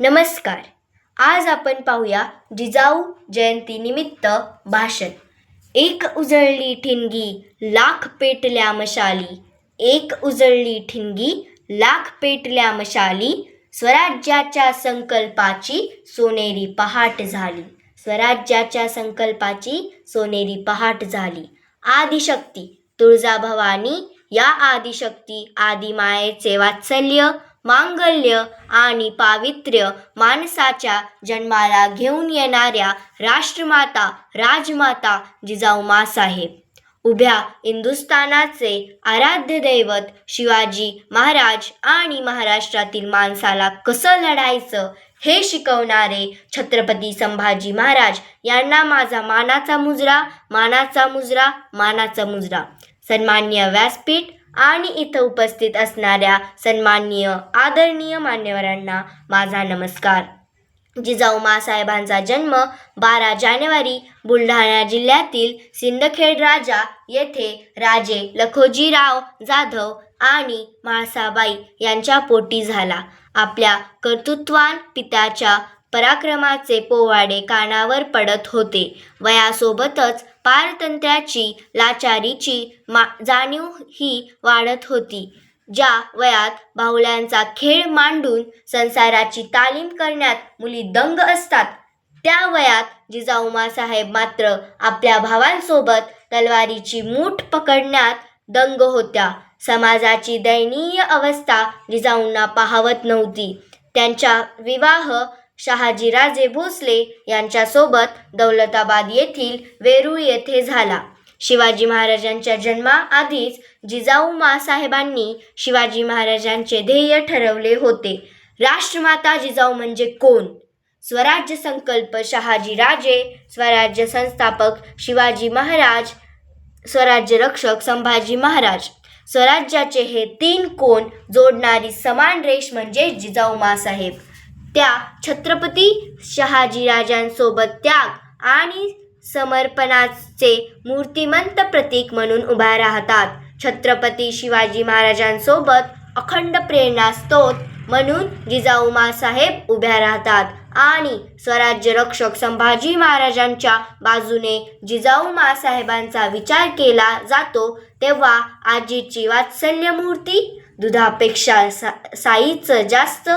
नमस्कार. आज आपण पाहूया जिजाऊ जयंतीनिमित्त भाषण. एक उजळली ठिणगी लाख पेटल्या मशाली. एक उजळली ठिणगी लाख पेटल्या मशाली. स्वराज्याच्या संकल्पाची सोनेरी पहाट झाली. स्वराज्याच्या संकल्पाची सोनेरी पहाट झाली. आदिशक्ती तुळजाभवानी या आदिशक्ती आदिमायेचे वात्सल्य मांगल्य आणि पावित्र्य माणसाच्या जन्माला घेऊन येणाऱ्या राष्ट्रमाता राजमाता जिजाऊ मासाहेब. उभ्या हिंदुस्थानाचे आराध्य दैवत शिवाजी महाराज आणि महाराष्ट्रातील माणसाला कसं लढायचं हे शिकवणारे छत्रपती संभाजी महाराज यांना माझा मानाचा मुजरा मानाचा मुजरा मानाचा मुजरा. सन्मान्य व्यासपीठ आणि इथं उपस्थित असणाऱ्या सन्माननीय आदरणीय मान्यवरांना माझा नमस्कार. जिजाऊ मासाहेबांचा जन्म बारा जानेवारी बुलढाणा जिल्ह्यातील सिंदखेड राजा येथे राजे लखोजीराव जाधव आणि म्हाळसाबाई यांच्या पोटी झाला. आपल्या कर्तृत्वान पित्याच्या पराक्रमाचे पोवाडे कानावर पडत होते. वयासोबतच पारतंत्र्याची लाचारीची मा जाणीव ही वाढत होती ज्या वयात बाहुल्यांचा खेळ मांडून संसाराची तालीम करण्यात मुली दंग असतात. त्या वयात जिजाऊ साहेब मात्र आपल्या भावांसोबत तलवारीची मूठ पकडण्यात दंग होत्या. समाजाची दयनीय अवस्था जिजाऊंना पाहवत नव्हती. त्यांचा विवाह शहाजीराजे भोसले यांच्यासोबत दौलताबाद येथील वेरूळ येथे झाला. शिवाजी महाराजांच्या जन्माआधीच जिजाऊ मासाहेबांनी शिवाजी महाराजांचे ध्येय ठरवले होते. राष्ट्रमाता जिजाऊ म्हणजे कोण? स्वराज्य संकल्प शहाजीराजे स्वराज्य संस्थापक शिवाजी महाराज स्वराज्य रक्षक संभाजी महाराज. स्वराज्याचे हे तीन कोण जोडणारी समान रेष म्हणजे जिजाऊ मासाहेब त्या छत्रपती शहाजीराजांसोबत त्याग आणि समर्पणाचे मूर्तिमंत प्रतीक म्हणून उभा राहतात. छत्रपती शिवाजी महाराजांसोबत अखंड प्रेरणास्तोत म्हणून जिजाऊ मासाहेब उभ्या राहतात आणि स्वराज्य रक्षक संभाजी महाराजांच्या बाजूने जिजाऊ मासाहेबांचा विचार केला जातो तेव्हा आजीची वात्सल्य मूर्ती दुधापेक्षा सा साईचं जास्त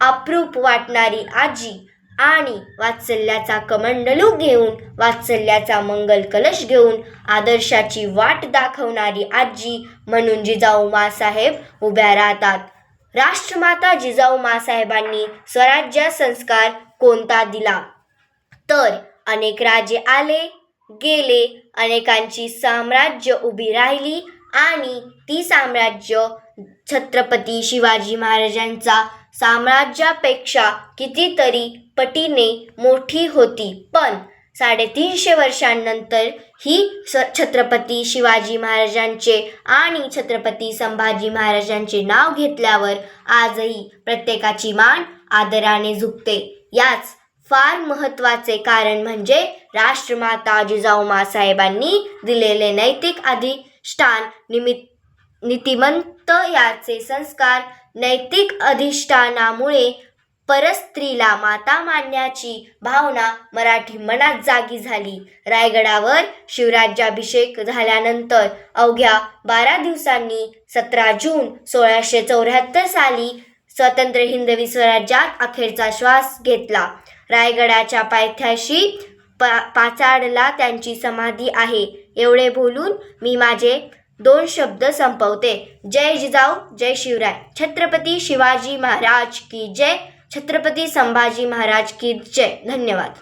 अप्रूप वाटणारी आजी आणि वात्सल्याचा कमंडलू घेऊन वात्सल्याचा मंगल कलश घेऊन आदर्शाची वाट दाखवणारी आजी म्हणून जिजाऊ मासाहेब उभ्या राहतात. राष्ट्रमाता जिजाऊ मासाहेबांनी स्वराज्य संस्कार कोणता दिला? तर अनेक राजे आले गेले अनेकांची साम्राज्य उभी राहिली आणि ती साम्राज्य छत्रपती शिवाजी महाराजांचा साम्राज्यापेक्षा कितीतरी पटीने मोठी होती. पण साडेतीनशे वर्षांनंतर ही स छत्रपती शिवाजी महाराजांचे आणि छत्रपती संभाजी महाराजांचे नाव घेतल्यावर आजही प्रत्येकाची मान आदराने झुकते. याच फार महत्त्वाचे कारण म्हणजे राष्ट्रमाता जिजाऊ मासाहेबांनी दिलेले नैतिक अधिष्ठान निमित्त नीतिमंत याचे संस्कार नैतिक अधिष्ठानामुळे परस्त्रीला माता मानण्याची भावना मराठी मनात जागी झाली. रायगडावर शिवराज्याभिषेक झाल्यानंतर अवघ्या बारा दिवसांनी सतरा जून सोळाशे चौऱ्याहत्तर साली स्वतंत्र हिंदवी स्वराज्यात अखेरचा श्वास घेतला. रायगडाच्या पायथ्याशी पा पाचाडला त्यांची समाधी आहे. एवढे बोलून मी माझे दोन शब्द संपवते. जय जिजाऊ जय शिवराय. छत्रपती शिवाजी महाराज की जय. छत्रपती संभाजी महाराज की जय. धन्यवाद.